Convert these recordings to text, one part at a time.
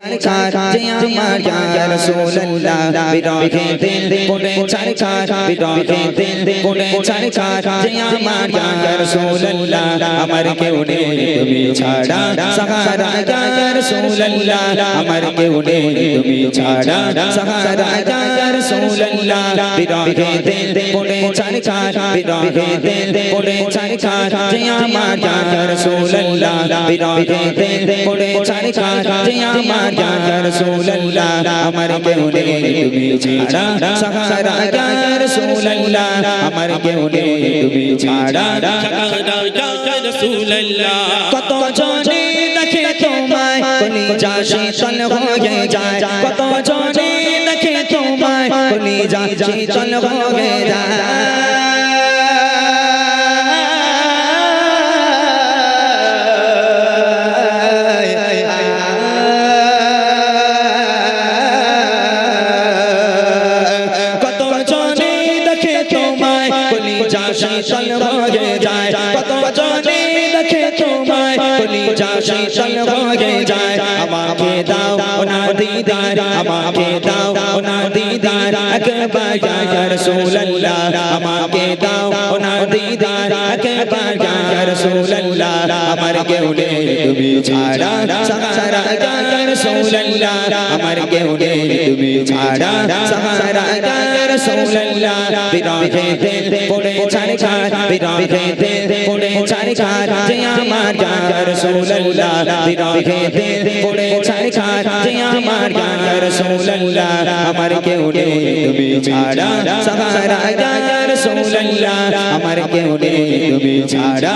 ছারকার যে আমার ইয়া রাসূলুল্লাহ বিরহে দিল কোনে ছারকার বিরহে দিল কোনে ছারকার যে আমার ইয়া রাসূলুল্লাহ আমার কেউ নেই তুমি ছাড়া সাহারা ইয়া রাসূলুল্লাহ আমার কেউ নেই তুমি ছাড়া সাহারা ইয়া রাসূলুল্লাহ বিরহে দিল কোনে ছারকার বিরহে দিল কোনে ছারকার যে আমার ইয়া রাসূলুল্লাহ দিল কোনে ছারকার যে আমার ইয়া রাসূলুল্লাহ আমার কেউ নেই তুমি ছাড়া সাহারা ইয়া রাসূলুল্লাহ আমার কেউ নেই তুমি ছাড়া কত জনে দেখে তোমায় শীতল হয়ে যায় কত জনে দেখে তোমায় শীতল হয়ে যায় শীতল হয়ে যায় কত জনে দেখে তোমায় কলিজা শীতল দিদার একবার ইয়া রাসূলুল্লাহ আমাকে দাও ওনা দিদার একবার ইয়া রাসূলুল্লাহ আমার কেউ নেই তুমি ছাড়া সাহারা ইয়া রাসূলুল্লাহ আমার কেউ নেই তুমি ছাড়া সাহারা ইয়া রাসূলুল্লাহ বিরহে দিল পড়ে ছাড়খার বিরহে দিল পড়ে ছাড়খার যে আমার ইয়া রাসূলুল্লাহ বিরহে দিল পড়ে ছাড়খার যে আমার ইয়া রাসূলুল্লাহ আমার কেউ নেই তুমি ছাড়া সাহারা রাসূলুল্লাহ আমার কেউ নেই তুমি ছাড়া।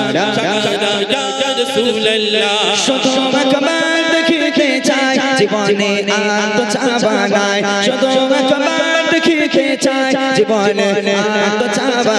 শুধু একবার দেখিতে চাই, জীবনে আর তো চাবা নাই। শুধু একবার দেখিতে চাই, জীবনে আর তো চাবা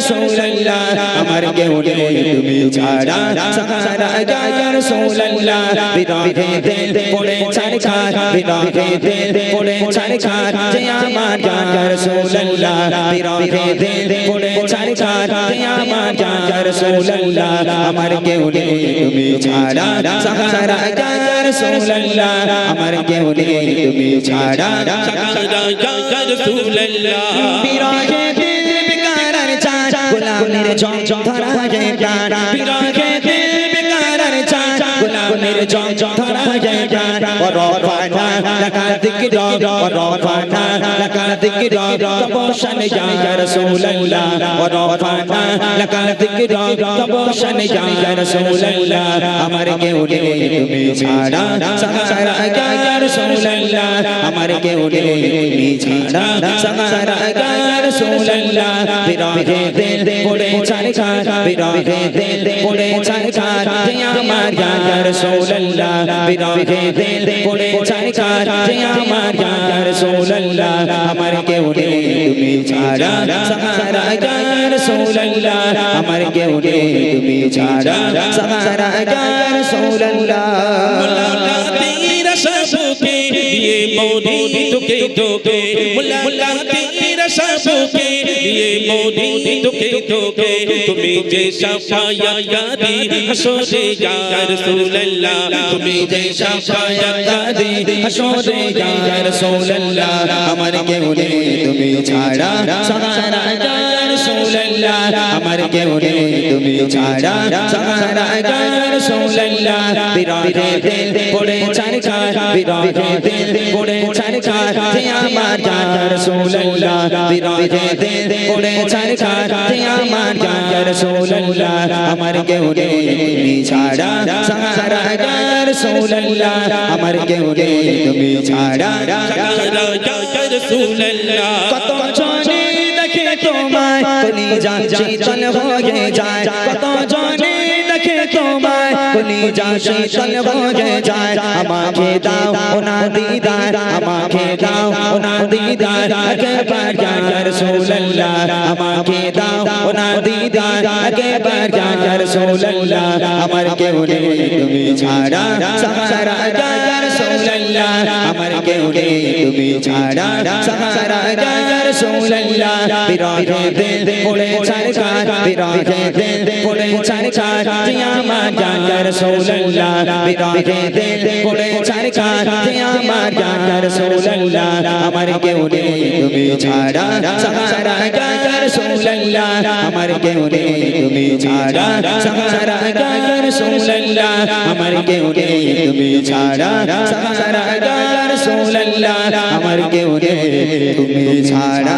রাসূলুল্লাহ আমার কেউ নেই, তুমি ছাড়া সাহারা ইয়া রাসূলুল্লাহ বিরহে দিল পড়ে ছাড়খার বিরহে দিল পড়ে ছাড়খার যে আমার ইয়া রাসূলুল্লাহ বিরহে দিল পড়ে ছাড়খার যে আমার ইয়া রাসূলুল্লাহ আমার কেউ নেই, তুমি ছাড়া সাহারা ইয়া রাসূলুল্লাহ আমার কেউ নেই, তুমি ছাড়া বিরহে দিল বিকারার চাঁদ গোলামের জং ধরা যায় প্রাণ বিরহে দিল বেকারার চা গোলামের জং ধরা যায় ইয়া ইয়া আমার কেউ ছাড়া ইয়া ইয়া ছাড়খার বিরহে দিল পড়ে ছাড়খার যে আমার ইয়া রাসূলুল্লাহ বিরহে দিল পড়ে ছাড়খার যে আমার ইয়া রাসূলুল্লাহ আমার কেউ নেই তুমি ছাড়া সাহারা ইয়া রাসূলুল্লাহ আমার কেউ নেই তুমি ছাড়া সাহারা ইয়া রাসূলুল্লাহ দিয়ে মৌদি তোকে তোকে মুলা তেরা সবকে দিয়ে মৌদি তোকে তোকে, তুমি যে সাফায়াতি হাসরে ইয়া রাসূলুল্লাহ, তুমি যে সাফায়াতি হাসরে ইয়া রাসূলুল্লাহ, আমার কেউ নেই তুমি ছাড়া সাহারা ইয়া রাসূলুল্লাহ, আমার কেউ নেই তুমি ছাড়া সাহারা ইয়া রাসূলুল্লাহ বিরহে দিল পড়ে ছাড়খা বিরহে দিল পড়ে ছাড়খা যে আমার ইয়া রাসূলুল্লাহ বিরহে দিল পড়ে ছাড়খা যে আমার ইয়া রাসূলুল্লাহ আমার কেউ নেই তুমি ছাড়া সাহারা ইয়া রাসূলুল্লাহ আমার কেউ নেই তুমি ছাড়া সাহারা ইয়া রাসূলুল্লাহ কত জনে দেখে তোমায় কলি যাচ্ছি চল হয়ে যায় কত জনে দেখে তোমায় কলি যাচ্ছি চল হয়ে যায় আমাকে দাও ওনা দিদার আমাকে দাও ওনা দিদার একবার ইয়া রাসূলুল্লাহ আমাকে দাও ওনা দিদার একবার ইয়া রাসূলুল্লাহ আমার কেউ নেই তুমি ছাড়া সাহারা ইয়া রাসূলুল্লাহ আমার কেউ নেই তুমি ছাড়া সাহারা ইয়া রাসূলুল্লাহ বিরহে দিল পড়ে ছাড়কা বিরহে দিল পড়ে ছাড়কা জিয়া মা ইয়া রাসূলুল্লাহ বিরহে দিল পড়ে ছাড়কা জিয়া মা ইয়া রাসূলুল্লাহ আমার কেউ নেই তুমি ছাড়া, সাহারা আমার কেউ রে তুমি ছাড়া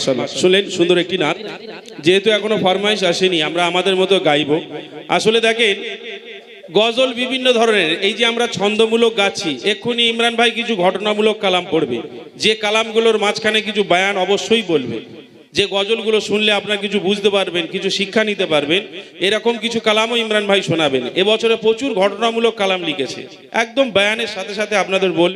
মাশাআল্লাহ। শুনলেন, সুন্দর একটি নাচ যেহেতু এখনও ফরমাইশ আসেনি, আমরা আমাদের মতো গাইবো। আসলে দেখেন, গজল বিভিন্ন ধরনের, এই যে আমরা ছন্দমূলক গাছি এক্ষুনি ইমরান ভাই কিছু ঘটনামূলক কালাম পড়বে। যে কালামগুলোর মাঝখানে কিছু বায়ান অবশ্যই বলবে। যে গজলগুলো শুনলে আপনার কিছু বুঝতে পারবেন, কিছু শিক্ষা নিতে পারবেন, এরকম কিছু কালামও ইমরান ভাই শোনাবেন। এবছরে প্রচুর ঘটনামূলক কালাম লিখেছে। একদম বায়ানের সাথে সাথে আপনাদের বল